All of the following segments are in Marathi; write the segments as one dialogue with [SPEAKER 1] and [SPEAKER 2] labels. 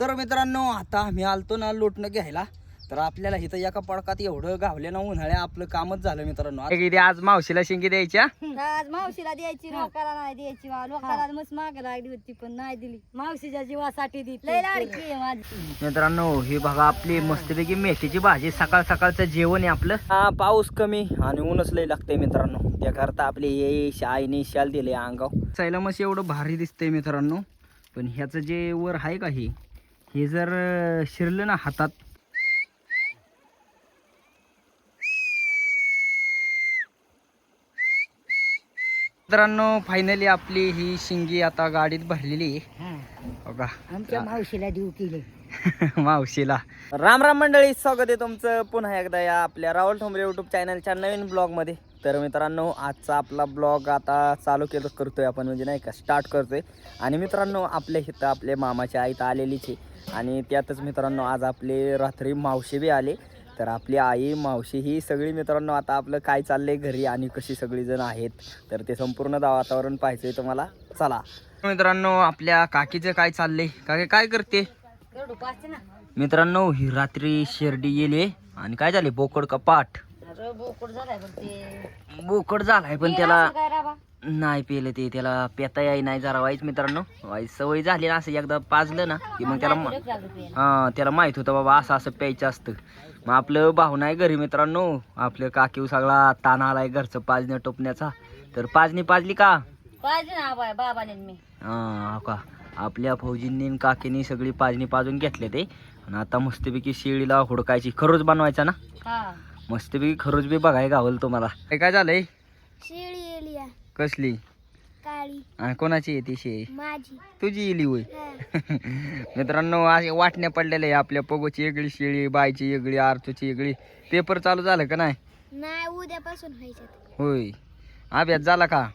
[SPEAKER 1] तर मित्रांनो आता आम्ही आलतो ना लोटणं घ्यायला. तर आपल्याला इथं एका पडकात एवढं गावले ना उन्हाळ्या आपलं कामच झालं मित्रांनो. आज मावशीला शिंगी द्यायच्या?
[SPEAKER 2] आज मावशीला द्यायची लोकाला नाही द्यायची. लोकाला मस्त माग लागली होती पण नाही दिली. मावशीच्या जीवासाठी दिली. लाडकी
[SPEAKER 1] मित्रांनो ही बघा आपली मस्तपैकी मेथीची भाजी. सकाळ सकाळचं जेवण आहे आपलं. हा पाऊस कमी आणि ऊनच लय लागतंय मित्रांनो. त्याकरता आपली ये आईने शाल दिले अंगाव चायला मस्त एवढं भारी दिसतंय मित्रांनो. पण ह्याचं जे वर आहे का हे? हे जर शिरलं ना हातात. मित्रांनो फायनली आपली ही शिंगी आता गाडीत भरलेली आहे. बघा
[SPEAKER 2] आमच्या मावशीला देऊ केले.
[SPEAKER 1] मावशीला. राम राम मंडळी स्वागत आहे तुमचं पुन्हा एकदा या आपल्या राहुल ठोंबरे युट्यूब चॅनलच्या नवीन ब्लॉगमध्ये तर मित्रांनो आजचा आपला ब्लॉग आता चालू केलं करतोय आपण म्हणजे नाही का स्टार्ट करतोय. आणि मित्रांनो आपल्या इथं आपले मामाची आई तर आलेलीच आहे. आणि त्यातच मित्रांनो आज आपले रात्री मावशी बी आले. तर आपली आई मावशी ही सगळी मित्रांनो आता आपलं काय चाललंय घरी आणि कशी सगळी जण आहेत तर ते संपूर्ण वातावरण पाहायचंय तुम्हाला. चला. मित्रांनो आपल्या काकीचं काय चाललंय? काकी काय करते? मित्रांनो ही रात्री शिर्डी गेली आणि काय झाले बोकड का पाठ?
[SPEAKER 2] अरे बोकड झालाय पण ते.
[SPEAKER 1] बोकड झालाय पण त्याला
[SPEAKER 2] असं काय राबा?
[SPEAKER 1] नाही पेलं ते त्याला पेता याय नाही जरा वाईच मित्रांनो. वाईच सवय झाली ना असं एकदा पाजलं ना की मग त्याला म- हा त्याला माहीत होतं बाबा असं असं प्यायचं असतं. मग आपलं भाऊ नाही घरी मित्रांनो. आपलं काकीव सगळा ताण आलाय घरचं पाजण्या टोपण्याचा. तर पाजणी पाजली का?
[SPEAKER 2] पाहिजे ना बाय बाबाने आणि मी.
[SPEAKER 1] हा हो का? आपल्या फौजींनी आणि काकीनी सगळी पाजणी पाजून घेतले ते. आणि आता मस्तपैकी शेळीला हुडकायची खरोच बनवायचा ना?
[SPEAKER 2] हा.
[SPEAKER 1] मस्तपैकी खरोच बी बघाय गावल तुम्हाला. हे काय झालंय?
[SPEAKER 2] शेळी येली
[SPEAKER 1] कसली?
[SPEAKER 2] काळी.
[SPEAKER 1] आणि कोणाची आहे ती शेळी?
[SPEAKER 2] माझी.
[SPEAKER 1] तुझी इली होय. मित्रांनो असे वाटण्या पडलेल्या आहे आपल्या पगोची वेगळी शेळी बायची वेगळी आरतूची वेगळी पेपर चालू झालं का नाही?
[SPEAKER 2] नाही उद्यापासून व्हायच्यात.
[SPEAKER 1] होय. अभ्यास झाला का?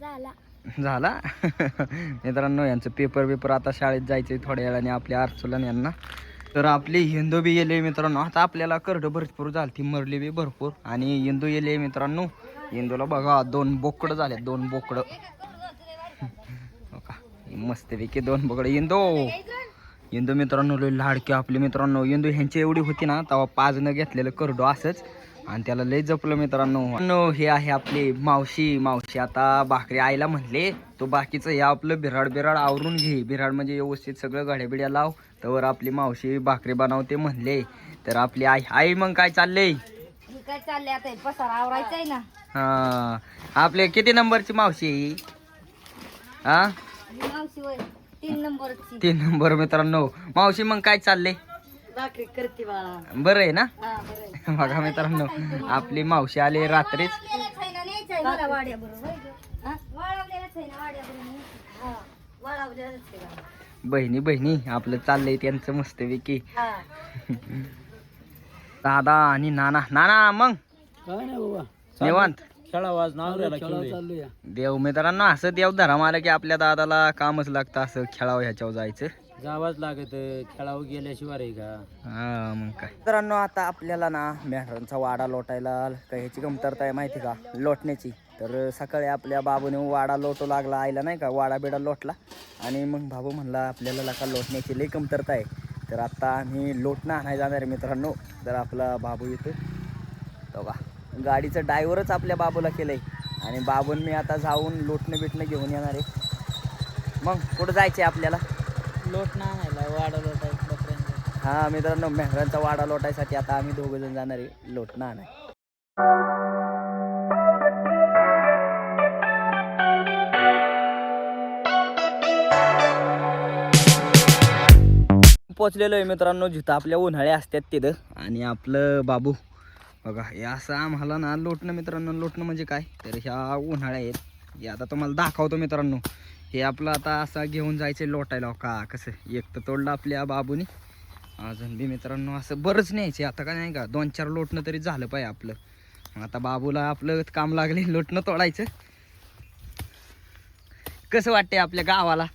[SPEAKER 2] झाला.
[SPEAKER 1] झाला? मित्रांनो यांचं पेपर पेपर आता शाळेत जायचंय थोड्या वेळाने आपल्या आरचुलन यांना. तर आपली हिंदू बी येले मित्रांनो. आता आपल्याला करड भरपूर झाली ती मरली बी भरपूर. आणि हिंदू येले मित्रांनो हिंदूला बघा दोन बोकड झाले दोन बोकड. का मस्तपैकी दोन बोकड. हिंदू! हिंदू मित्रांनो लय लाडकी आपले मित्रांनो. हिंदू ह्यांची एवढी होती ना तेव्हा पाच न घेतलेलं करडो असंच. आणि त्याला लय जपलं मित्रांनो. मित्रांनो, हे आहे आपली मावशी. मावशी आता भाकरी आईला म्हणले. तो बाकीचं हे आपलं बिराड बिराड आवरून घे बिराड म्हणजे व्यवस्थित सगळं गाड्या लाव तर आपली मावशी भाकरी बनवते म्हणले तर आपली आई आई मग काय
[SPEAKER 2] चालले आता हे पसार आवरायचा आहे ना
[SPEAKER 1] हा आपले किती नंबरची मावशी ही? हा
[SPEAKER 2] ही मावशी होय तीन नंबरची
[SPEAKER 1] तीन नंबर मित्रांनो मावशी मग काय चाललंय
[SPEAKER 2] भाकरी करते बाळा
[SPEAKER 1] बरं आहे ना
[SPEAKER 2] हा
[SPEAKER 1] बघा मित्रांनो आपली मावशी आली रात्रीच बहिणी बहिणी आपलं चाललंय त्यांचं मस्तपैकी.
[SPEAKER 2] हा
[SPEAKER 1] दादा आणि नाना. नाना मग?
[SPEAKER 3] काय नाही बाबा.
[SPEAKER 1] निवांत?
[SPEAKER 3] नाव
[SPEAKER 1] देव मित्रांनो असं देव धरा मारा की आपल्या दादाला कामच लागतं असं खेळावं ह्याच्यावर जायचं.
[SPEAKER 3] जावाच लागत खेळावं गेल्याशिवाय का?
[SPEAKER 1] हा मग काय. मित्रांनो आता आपल्याला ना मेंढरांचा वाडा लोटायला काय ह्याची कमतरता आहे माहिती का? लोटण्याची. तर सकाळी आपल्या बाबूने वाडा लोटू लागला आईला नाही का वाडा बिडा लोटला. आणि मग बाबू म्हणला आपल्याला लका लोटण्याची लई कमतरता आहे. तर आता आम्ही लोटणं आणायला जाणार आहे मित्रांनो. तर आपला बाबू येतो तो का गाडीचं ड्रायव्हरच आपल्या बाबूला केलंय. आणि बाबून मी आता जाऊन लोटणं बिटणं घेऊन येणार आहे. मग कुठं जायचं आहे आपल्याला?
[SPEAKER 3] लोट ना आणायला वाडा लोटायचं
[SPEAKER 1] हा मित्रांनो मेहरांचा वाडा लोटायसाठी आता आम्ही दोघ जण जाणार आहे लोटणं आणाय पोचलेलो आहे मित्रांनो जिथं आपल्या उन्हाळे असतात तिथं. आणि आपलं बाबू बघा हे असं आम्हाला ना लोटणं मित्रांनो लोटणं म्हणजे काय? तर ह्या उन्हाळ्या आहेत. हे आता तुम्हाला दाखवतो मित्रांनो. हे आपलं आता असं घेऊन जायचं लोटायला. का कसं? एक तर तोडलं आपल्या बाबूनी. अजून बी मित्रांनो असं बरंच न्यायचे. आता काय नाही का दोन चार लोटणं तरी झालं पाहिजे आपलं. आता बाबूला आपलं काम लागले लोटणं तोडायचं. कसं वाटतंय आपल्या गावाला?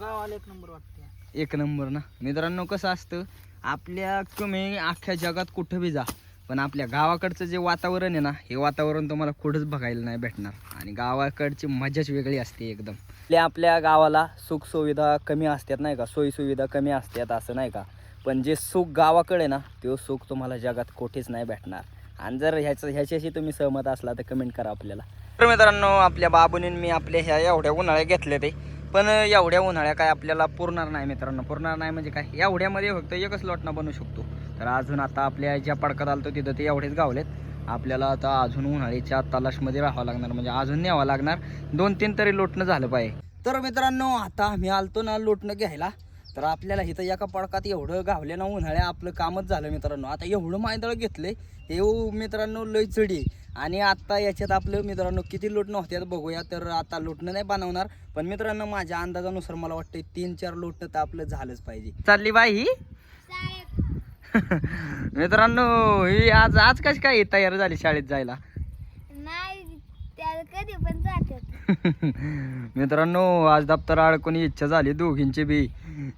[SPEAKER 3] गावाला एक नंबर वाटतं
[SPEAKER 1] एक नंबर ना. मित्रांनो कसं असतं आपल्या तुम्ही अख्ख्या जगात कुठं बी जा पण आपल्या गावाकडचं जे वातावरण आहे ना हे वातावरण तुम्हाला कुठंच बघायला नाही भेटणार. आणि गावाकडची मजाच वेगळी असते एकदम. आपल्या आपल्या गावाला सुखसुविधा कमी असतात नाही का? सोयीसुविधा कमी असतात असं नाही का? पण जे सुख गावाकडे ना ते सुख तुम्हाला जगात कुठेच नाही भेटणार. आणि जर ह्याचं ह्याच्याशी तुम्ही सहमत असला तर कमेंट करा आपल्याला. तर मित्रांनो आपल्या बाबूने मी आपल्या ह्या एवढ्या उन्हाळ्या घेतल्या ते. पण एवढ्या उन्हाळ्या काय आपल्याला पुरणार नाही मित्रांनो. पुरणार नाही म्हणजे काय? एवढ्यामध्ये फक्त एकच लोटणं बनवू शकतो. तर अजून आता आपल्या ज्या पडकात आलतो तिथं ते एवढेच गावलेत आपल्याला आता अजून उन्हाळ्याच्या तलाशमध्ये राहावं लागणार म्हणजे अजून न्यावं लागणार. दोन तीन तरी लोटणं झालं पाहिजे. तर मित्रांनो आता आम्ही आलतो ना लोटणं घ्यायला. तर आपल्याला इथं एका पडकात एवढं गावलं ना उन्हाळ्या आपलं कामच झालं मित्रांनो. आता एवढं मायदळ घेतलंय हे हो मित्रांनो लय चढी आणि आता याच्यात आपलं मित्रांनो किती लोटणं होत्यात बघूया तर आता लोटणं नाही बनवणार. पण मित्रांनो माझ्या अंदाजानुसार मला वाटतं तीन चार लोटणं तर आपलं झालंच पाहिजे. चालली बाई ही? मित्रांनो ही आज आज कशी काय तयार झाली शाळेत जायला?
[SPEAKER 2] नाही त्याला कधी पण जातात
[SPEAKER 1] मित्रांनो आज दप्तर अडकून इच्छा झाली दोघींची बी.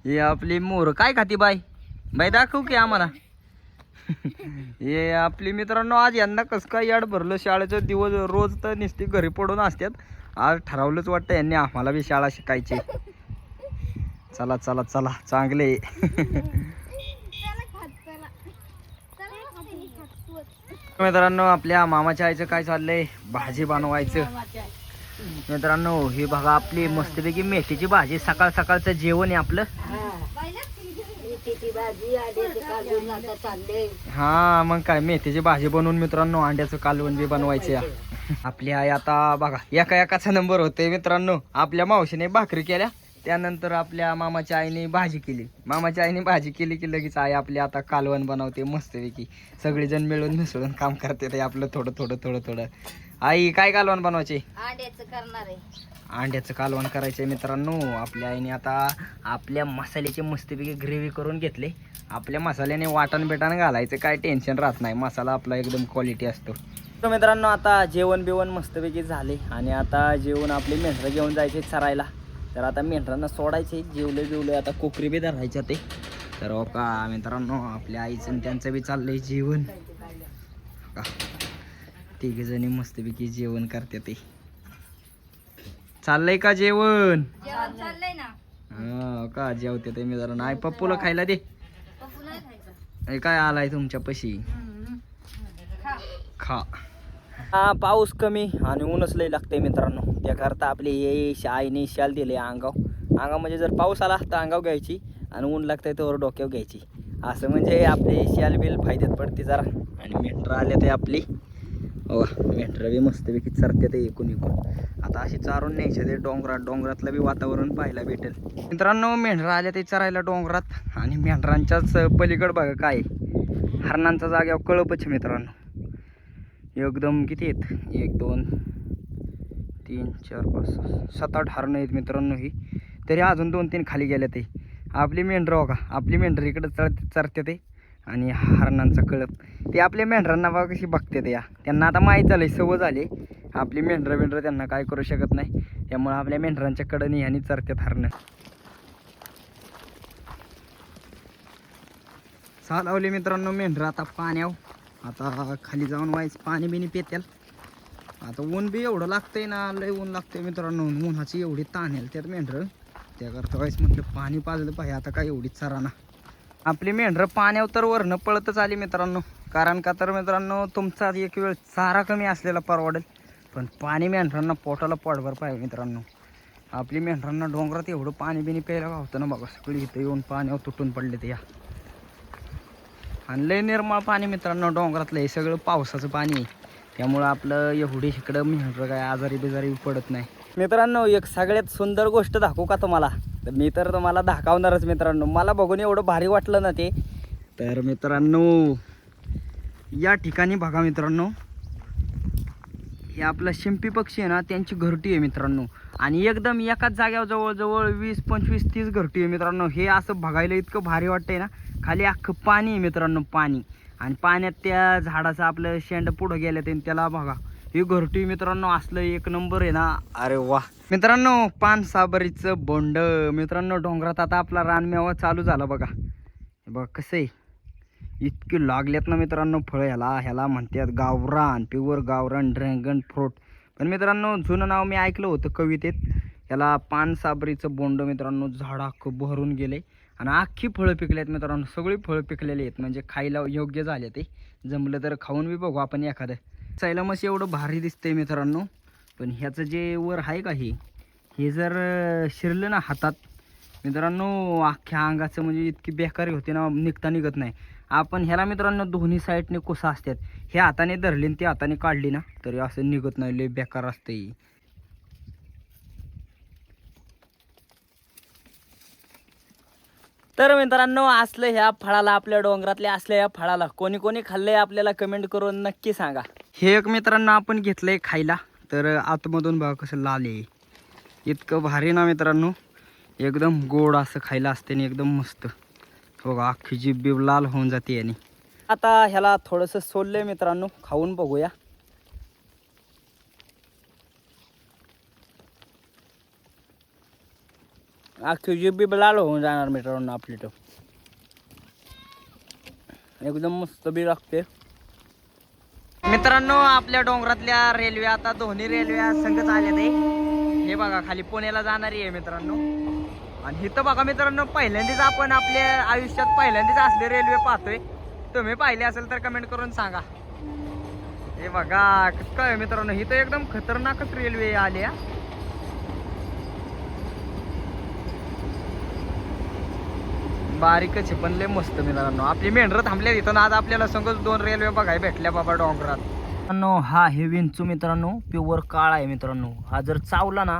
[SPEAKER 1] ही आपली मोर काय खाती बाई? बाई दाखवू की आम्हाला. हे आपली मित्रांनो आज यांना कसं काय याड भरलं? शाळेचं दिवस रोज तर नुसती घरी पडून असतात आज ठरवलंच वाटतं यांनी आम्हाला बी शाळा शिकायची. चला चला चला. चांगले. मित्रांनो आपल्या मामाच्या आईचं काय चाललंय? भाजी बनवायचं. मित्रांनो ही बघा आपली मस्तपैकी मेथीची भाजी. सकाळ सकाळचं जेवण आहे आपलं.
[SPEAKER 2] भाजी आता चालले.
[SPEAKER 1] हा मग काय मेथीची भाजी बनवून मित्रांनो अंड्याचं कालवण बी बनवायचे आपली आई आता बघा एका एकाचा नंबर होते मित्रांनो. आपल्या मावशीने भाकरी केल्या त्यानंतर आपल्या मामाच्या आईने भाजी केली. मामाच्या आईने भाजी केली की लगेच आई आपली आता कालवण बनवते मस्तपैकी. सगळेजण मिळून मिसळून काम करते ते आपलं थोडं थोडं थोडं थोडं. आई काय कालवण बनवायचे?
[SPEAKER 2] आड्याचं करणार आहे.
[SPEAKER 1] अंड्याचं कालवण करायचं मित्रांनो. आपल्या आईने आता आपल्या मसाल्याची मस्तपैकी ग्रेव्ही करून घेतले. आपल्या मसाल्याने वाटण बेटण घालायचं काय टेन्शन राहत नाही. मसाला आपला एकदम क्वालिटी असतो. तर मित्रांनो आता जेवण बिवण मस्तपैकी झाले. आणि आता जेवण आपले मेंढरं घेऊन जायचे चरायला तर आता मेंढरांना सोडायचे जेवले जेवले आता कोकरी बी धरायच्या ते. तर हो का मित्रांनो आपल्या आईचं त्यांचं बी चाललंय जेवण. हो का? तिघे जणी मस्तपैकी जेवण करते ते. चाललंय का जेवण?
[SPEAKER 2] जेवण चाललंय ना.
[SPEAKER 1] हा का जेवते ते मी जरा. नाही पप्पूला खायला दे.
[SPEAKER 2] पप्पू नाही खायचं.
[SPEAKER 1] हे काय आलाय तुमच्या पशी?
[SPEAKER 2] खा.
[SPEAKER 1] खा. हा पाऊस कमी आणि ऊनच लय लागतंय मित्रांनो. त्याकरता आपली हे आईने शाल दिले अंगाव. अंगाव म्हणजे जर पाऊस आला तर अंगाव घ्यायची आणि ऊन लागतंय तर डोक्यावर घ्यायची. असं म्हणजे आपली शाल बिल फायद्यात पडते जरा. आणि मेंढरं आले ते आपली. हो मेंढरं बी मस्तपैकी चरते ते एकूण एकूण. आता अशी चारून न्यायच्या ते डोंगरात डोंगरातलं बी वातावरण पाहायला भेटेल. मित्रांनो मेंढरा आल्या ते चरायला डोंगरात आणि मेंढरांच्याच पलीकड बघा काय आहे. हरणांचा जाग्यावर कळपच मित्रांनो. एकदम किती आहेत? एक दोन तीन चार पाच सात आठ हरणं आहेत मित्रांनो ही. तरी अजून दोन तीन खाली गेल्या ते आपली मेंढरं हो का? आपली मेंढर इकडं चढ चरते ते आणि हरणांचा कळप. ते आपल्या मेंढरांना बघा कशी बघते या. त्यांना आता माहीत झालं सवय झाली. आपली मेंढरं मेंढरं त्यांना काय करू शकत नाही. त्यामुळे आपल्या मेंढरांच्या कडनी ह्यानी चरतात हरणं चालवले मित्रांनो मेंढरं आता पाण्याव आता खाली जाऊन वाईस पाणी बिनी पेत्याल. आता ऊन बी एवढं लागतंय ना लय ऊन लागतंय मित्रांनो. उन्हाची एवढी ताण याल त्यात मेंढरं. त्याकरता व्हायच म्हटलं पाणी पाजलं पाहिजे. आता काय एवढीच चराना आपली मेंढरं पाण्यावर तर वरनं पळतच आली मित्रांनो. कारण का तर मित्रांनो तुमचा एक वेळ चारा कमी असलेला परवडेल. पण पाणी मेंढरांना पोटाला पोटभर पाहिजे मित्रांनो. आपली मेंढरांना डोंगरात एवढं पाणी बिणी प्यायला होतं ना बघा सगळी इथं येऊन पाण्यावर तुटून पडले ते या. आणि लय निर्मळ पाणी मित्रांनो डोंगरातलं हे सगळं पावसाचं पाणी आहे. त्यामुळं आपलं एवढी इकडं मेहनत काय आजारी बिजारी पडत नाही. मित्रांनो एक सगळ्यात सुंदर गोष्ट दाखवू का तुम्हाला? तर मी तर तुम्हाला दाखवणारच मित्रांनो. मला बघून एवढं भारी वाटलं ना ते. तर मित्रांनो या ठिकाणी बघा मित्रांनो. हे आपलं शिंपी पक्षी आहे ना त्यांची घरटी आहे मित्रांनो. आणि एकदम एकाच जाग्यावर जवळजवळ वीस पंचवीस तीस घरटी आहे मित्रांनो. हे असं बघायला इतकं भारी वाटतंय ना. खाली अख्खं पाणी आहे मित्रांनो पाणी. आणि पाण्यात त्या झाडाचं आपलं शेंड पुढं गेलं ते त्याला बघा. ही घरटी मित्रांनो असलं एक नंबर आहे ना. अरे वा मित्रांनो पान साबरीचं बोंड. मित्रांनो डोंगरात आता आपला रानमेवा चालू झाला बघा. बघ बघा कसं आहे. इतके लागलेत ना मित्रांनो फळं ह्याला ह्याला म्हणतात गावरान प्युअर गावरान ड्रॅगन फ्रूट पण मित्रांनो जुनं नाव मी ऐकलं होतं कवितेत. ह्याला पान साबरीचं बोंड मित्रांनो झाड भरून गेले. आणि अख्खी फळं पिकली आहेत मित्रांनो सगळी फळं पिकलेली आहेत. म्हणजे खायला योग्य झाले ते. जमलं तर खाऊन बी बघू आपण एखादं. चायला एवढं भारी दिसतंय मित्रांनो. पण ह्याचं जे वर आहे का हे? हे जर शिरलं ना हातात मित्रांनो अख्ख्या अंगाचं म्हणजे इतकी बेकारी होते ना निघता निघत नाही. आपण ह्याला मित्रांनो दोन्ही साईडने कोसा असतात हे हाताने धरली आणि ती हाताने काढली ना तरी असं निघत नाही लय बेकार असते तर मित्रांनो असलं ह्या फळाला आपल्या डोंगरातल्या असल्या या फळाला कोणी कोणी खाल्लंय आपल्याला कमेंट करून नक्की सांगा. हे एक मित्रांनो आपण घेतलंय खायला तर आतमधून बघा कसं लाल आहे. इतकं भारी ना मित्रांनो एकदम गोड असं खायला असते आणि एकदम मस्त. बघा अख्खी जीभ बीब लाल होऊन जाते याने. आता ह्याला थोडंसं सोललंय मित्रांनो खाऊन बघूया. अख्खी जीभ बीब लाल होऊन जाणार मित्रांनो आपली तो एकदम मस्त बी लागते. मित्रांनो आपल्या डोंगरातल्या रेल्वे आता दोन्ही रेल्वे संगच आल्या ते हे बघा खाली पुण्याला जाणारी आहे मित्रांनो. आणि इथं बघा मित्रांनो पहिल्यांदाच आपण आपल्या आयुष्यात पहिल्यांदाच असले रेल्वे पाहतोय. तुम्ही पाहिले असेल तर कमेंट करून सांगा. हे बघा कसं काय मित्रांनो ही तर एकदम खतरनाकच रेल्वे आली हा. बारीकच पण लय मस्त मित्रांनो. आपली मेंढरं थांबल्या तिथं आज आपल्याला संगच दोन रेल्वे बघाय भेटल्या बाबा डोंगरात. मित्रांनो हा हे विंचू मित्रांनो प्युअर काळा आहे मित्रांनो. हा जर चावला ना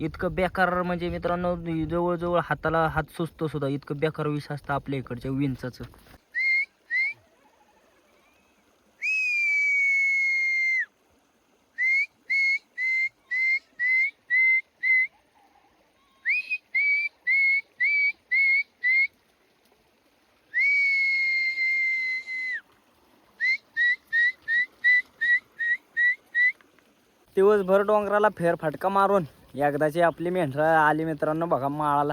[SPEAKER 1] इतकं बेकार म्हणजे मित्रांनो जवळजवळ हाताला हात सुचतो सुद्धा. इतकं बेकार विष असतं आपल्या इकडच्या विंचाचं. दिवसभर डोंगराला फेरफटका मारून एकदाची आपली मेंढरं आली मित्रांनो बघा माळाला.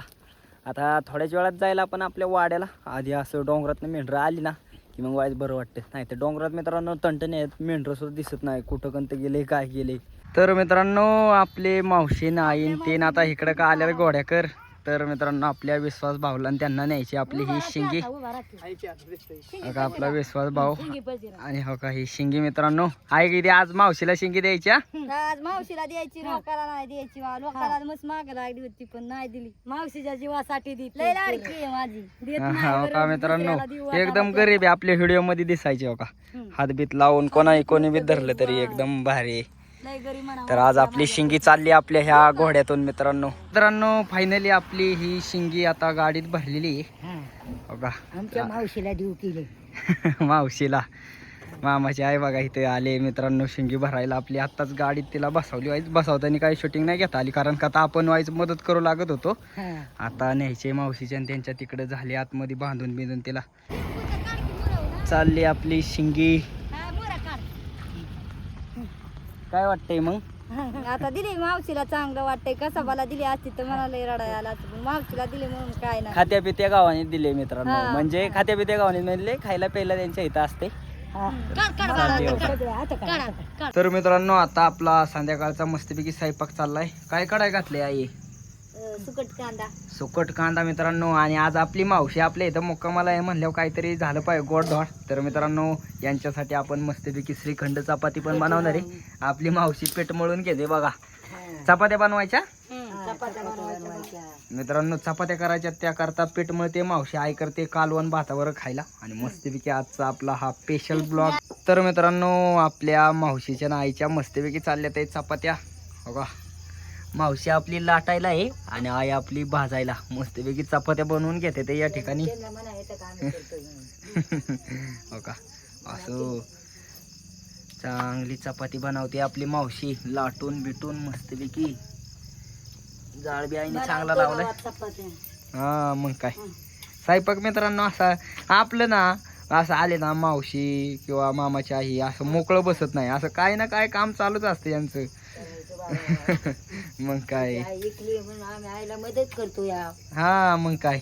[SPEAKER 1] आता थोड्याच वेळात जायला आपण आपल्या वाड्याला. आधी असं डोंगरातनं मेंढरं आली ना की मग वाईच बरं वाटतं. नाही तर डोंगरात मित्रांनो तंटणे आहेत मेंढरं सुद्धा दिसत नाही. कुठं कंत गेले काय गेले. तर मित्रांनो आपले मावशी नाईन तीन आता इकडं का आल्या घोड्याकर तर मित्रांनो आपल्या विश्वास भाऊला आणि त्यांना न्यायची आपली ही शिंगी. हो का आपला विश्वास भाऊ. आणि हो का ही शिंगी मित्रांनो. आहे किती आज मावशीला शिंगी द्यायच्या
[SPEAKER 2] आज मावशीला द्यायची लोकाला नाही द्यायची. लोकाला मस्त माग लागली होती पण नाही दिली. मावशीच्या जीवासाठी दिली लाडकी माझी. देत
[SPEAKER 1] हा, का मित्रांनो. एकदम. गरीब आहे आपल्या व्हिडिओमध्ये दिसायचे हो का. हातबीत लावून कोणाही कोणी बी धरलं तरी एकदम भारी तर आज आपली शिंगी चालली आपल्या ह्या घोड्यातून मित्रांनो. मित्रांनो फायनली आपली ही शिंगी आता गाडीत भरलेली हो.
[SPEAKER 2] आमच्या मावशीला देऊ केले.
[SPEAKER 1] मावशीला. मामाची आई बघा इथे आले मित्रांनो शिंगी भरायला आपली आत्ताच गाडीत तिला बसवली. व्हायच बसवताना काही शूटिंग नाही घेता आली कारण का आता आपण व्हायचं मदत करू लागत होतो. आता न्यायचे मावशीच्या आणि त्यांच्या तिकडे झाले आतमध्ये बांधून बिंधून तिला. चालली आपली शिंगी. काय वाटतंय मग?
[SPEAKER 2] आता दिली मावशीला चांगलं वाटतंय. कसा मला दिली असती तर मला लय रडायला आला असतं. पण मावशीला दिली म्हणून काय नाही.
[SPEAKER 1] खात्या पित्या गावाने दिले मित्रांनो.
[SPEAKER 2] हा.
[SPEAKER 1] म्हणजे खात्या पित्या गावाने म्हणले खायला प्यायला त्यांच्या इथं असते? तर मित्रांनो आता आपला संध्याकाळचा मस्तपैकी स्वयंपाक चाललाय. काय कडाय घातले आई?
[SPEAKER 2] सुकट कांदा.
[SPEAKER 1] सुकट कांदा मित्रांनो आणि आज आपली मावशी आपल्या इथं मुक्कामाला आहे म्हणल्यावर काहीतरी झालं पाहिजे गोड धोड. तर मित्रांनो यांच्यासाठी आपण मस्तपैकी श्रीखंड चपाती पण बनवणार आहे. आपली मावशी पीठ मळून घेते बघा. चपात्या बनवायच्या? मित्रांनो चपात्या करायच्या त्याकरता पीठ मळते मावशी. आई करते कालवण भातावर खायला. आणि मस्तपैकी आजचा आपला हा स्पेशल ब्लॉग तर मित्रांनो आपल्या मावशीच्या आणि आईच्या मस्तपैकी चालल्या ते चपात्या. हो का मावशी आपली लाटायला आहे आणि आई आपली भाजायला. मस्तपैकी चपात्या बनवून घेते ते या ठिकाणी. हो का? असं. चांगली चपाती बनवते आपली मावशी. लाटून बिटून मस्तपैकी. जाळ बी आईने चांगला लावलाय. हा मग काय? स्वयंपाक मित्रांनो असा आपलं ना असं आले ना मावशी किंवा मामाची आई असं मोकळं बसत नाही. असं काय ना काय काम चालूच असतं यांचं. मग काय?
[SPEAKER 2] ऐकली म्हणून आम्ही आईला मदत करतो या.
[SPEAKER 1] हा मग काय?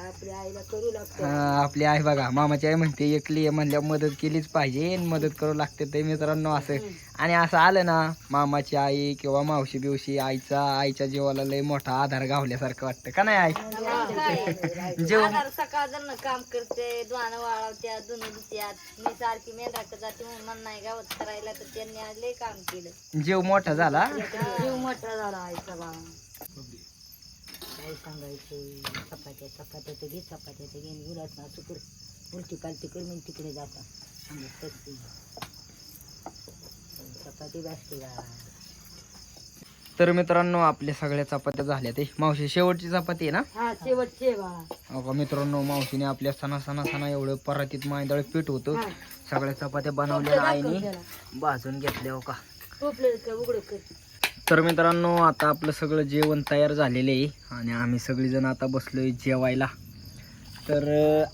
[SPEAKER 2] आपल्या आईला करू लागतो.
[SPEAKER 1] हा, आपली आई बघा मामाची आई म्हणते एकली आहे म्हणल्यावर मदत केलीच पाहिजे आणि मदत करू लागते ते मित्रांनो असं. आणि असं आलं ना मामाची आई किंवा मावशी बिवशी आईचा आईच्या जीवाला लय मोठा आधार गावल्यासारखं वाटतं का नाही आई? जेव
[SPEAKER 2] सकाळ जण काम करते दुहाणं वाळवत्या धुणं धुत्यात. मी सारखी मेंढाक जाते म्हणून मला नाही गावात करायला तर त्यांनी आज लय काम केलं.
[SPEAKER 1] जीव मोठा झाला.
[SPEAKER 2] जीव मोठा झाला आईचा बा काय सांगायचं चपात्या चपात्याचं घे चपात्याचं घे गुलास ना चुकर उलटी पालटी कर मी तिकडे जाता टचते. चपाती का
[SPEAKER 1] तर मित्रांनो आपल्या सगळ्या चपात्या झाल्या ते. मावशी शेवटची चपाती आहे ना?
[SPEAKER 2] हा शेवटचे बा.
[SPEAKER 1] अगं मित्रांनो मावशीने आपल्या सणा सणा सणा एवढं परातीत मायदळ पीठ होतं. सगळ्या चपात्या बनवल्या आईने. भाजून घेतल्या हो का
[SPEAKER 2] उघड कर.
[SPEAKER 1] तर मित्रांनो आता आपलं सगळं जेवण तयार झालेलं आहे आणि आम्ही सगळीजण आता बसलो आहे जेवायला. तर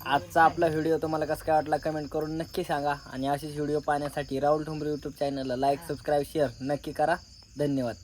[SPEAKER 1] आजचा आपला व्हिडिओ तुम्हाला कसं काय वाटला कमेंट करून नक्की सांगा आणि असेच व्हिडिओ पाहण्यासाठी राहुल ठुंबरे यूट्यूब चॅनलला लाईक सबस्क्राईब शेअर नक्की करा. धन्यवाद.